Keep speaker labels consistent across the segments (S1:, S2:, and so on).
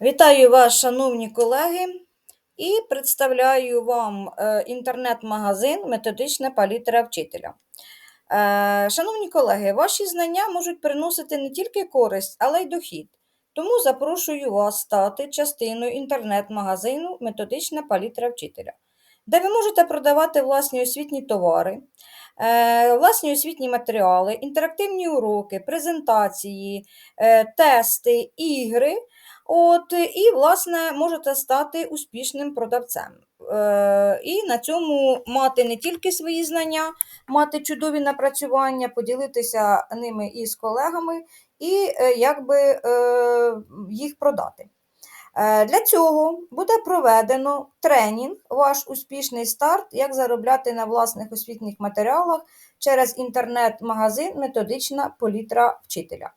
S1: Вітаю вас, шановні колеги, і представляю вам е, інтернет-магазин Методична палітра вчителя. Е, Шановні колеги, ваші знання можуть приносити не тільки користь, але й дохід. Тому запрошую вас стати частиною інтернет-магазину Методична палітра вчителя, де ви можете продавати власні освітні товари, е, власні освітні матеріали, інтерактивні уроки, презентації, тести, ігри. От, І, власне, можете стати успішним продавцем. Е, І на цьому мати не тільки свої знання, мати чудові напрацювання, поділитися ними із колегами і е, якби е, їх продати. Е, Для цього буде проведено тренінг, ваш успішний старт, як заробляти на власних освітніх матеріалах через інтернет-магазин Методична політра вчителя.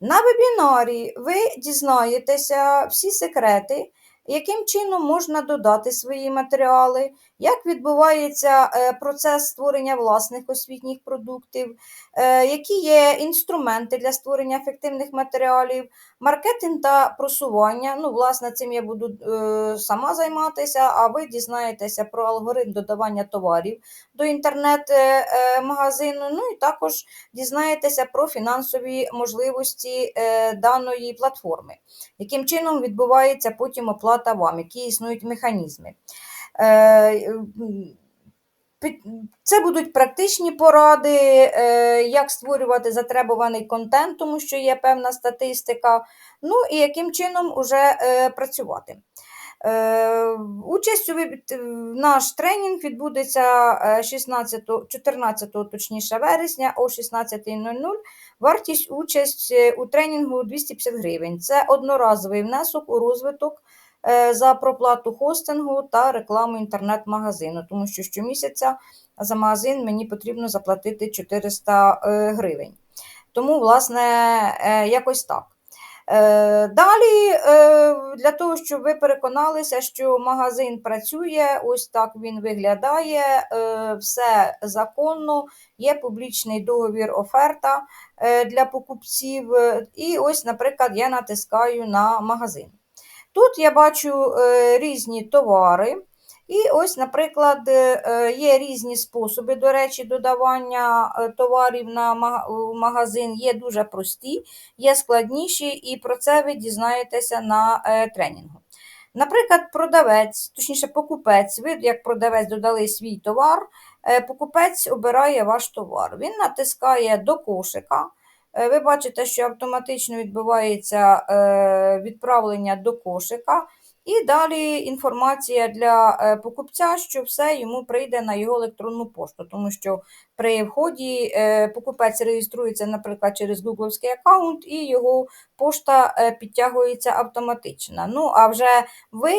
S1: На вебінарі ви дізнаєтеся всі секрети, яким чином можна додати свої матеріали, як відбувається е, процес створення власних освітніх продуктів, е, які є інструменти для створення ефективних матеріалів, маркетинг та просування. Ну, власне, цим я буду е, сама займатися, а ви дізнаєтеся про алгоритм додавання товарів до інтернет-магазину. Ну і також дізнаєтеся про фінансові можливості даної платформи, яким чином відбувається потім оплата вам, які існують механізми. Е, це будуть практичні поради, е, як створювати затребуваний контент, тому що є певна статистика, ну і яким чином уже працювати. Участь у наш тренінг відбудеться 16, 14 точніше вересня о 16.00. Вартість участі у тренінгу 250 гривень. Це одноразовий внесок у розвиток е, за проплату хостингу та рекламу інтернет-магазину, тому що щомісяця за магазин мені потрібно заплатити 400 е, гривень. Тому, власне, е, якось так. Е, далі, е, для того, щоб ви переконалися, що магазин працює, ось так він виглядає, е, все законно, є публічний договір, оферта для покупців. І ось, наприклад, я натискаю на магазин. Тут я бачу різні товари. І ось, наприклад, е, е, є різні способи, до речі, додавання е, товарів на магазин, є дуже прості, є складніші, і про це ви дізнаєтеся на тренінгу. Наприклад, продавець, точніше, покупець, ви, як продавець додали свій товар, покупець обирає ваш товар. Він натискає до кошика. Ви бачите, що автоматично відбувається відправлення до кошика. І далі інформація для е, покупця, що все йому прийде на його електронну пошту, тому що при вході е, покупець реєструється, наприклад, через Гугловський аккаунт, і його пошта е, підтягується автоматично. Ну, а вже ви,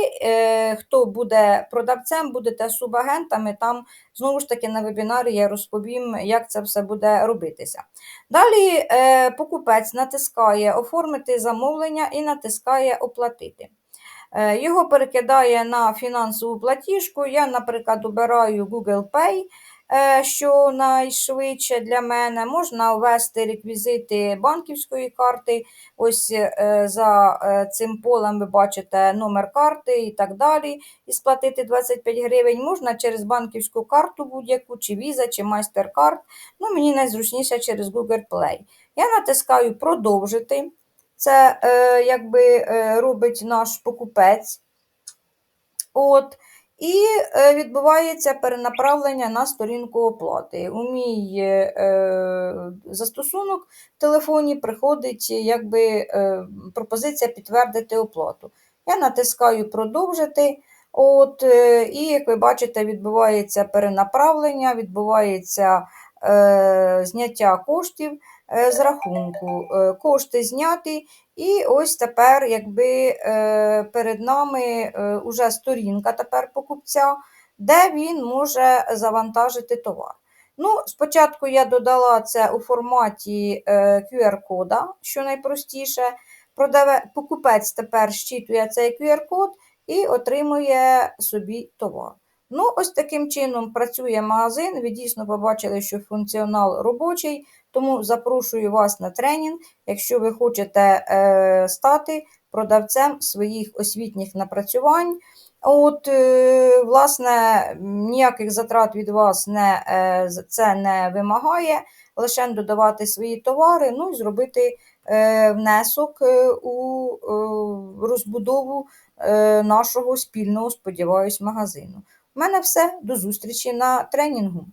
S1: хто буде продавцем, будете субагентами, там знову ж таки на вебінарі я розповім, як це все буде робитися. Далі покупець натискає Оформити замовлення і натискає Оплатити. Е, його перекидає на фінансову платіжку. Я, наприклад, обираю Google Pay, е, що найшвидше для мене. Можна ввести реквізити банківської карти. Ось е, за цим полем ви бачите номер карти і так далі. І сплатити 25 гривень. Можна через банківську карту будь-яку, чи Visa, чи MasterCard. Ну, Мені найзручніше через Google Play. Я натискаю Продовжити. Це е, якби е, робить наш покупець. От. І е, відбувається перенаправлення на сторінку оплати. У мій е, застосунок в телефоні приходить якби, е, пропозиція підтвердити оплату. Я натискаю Продовжити. От, е, І, як ви бачите, відбувається перенаправлення, відбувається е, зняття коштів. Е, з рахунку. Е, кошти зняті, і ось тепер якби е, перед нами вже сторінка тепер покупця, де він може завантажити товар. Ну, Спочатку я додала це у форматі QR-кода, що найпростіше. Продаве... Покупець тепер щитує цей QR-код і отримує собі товар. Ну, Ось таким чином працює магазин. Ви дійсно побачили, що функціонал робочий, тому запрошую вас на тренінг. Якщо ви хочете е, стати продавцем своїх освітніх напрацювань. От, е, власне, ніяких затрат від вас не, е, це не вимагає, лише додавати свої товари, ну і зробити е, внесок у розбудову нашого спільного, сподіваюсь, магазину. Мене все. До зустрічі на тренінгу.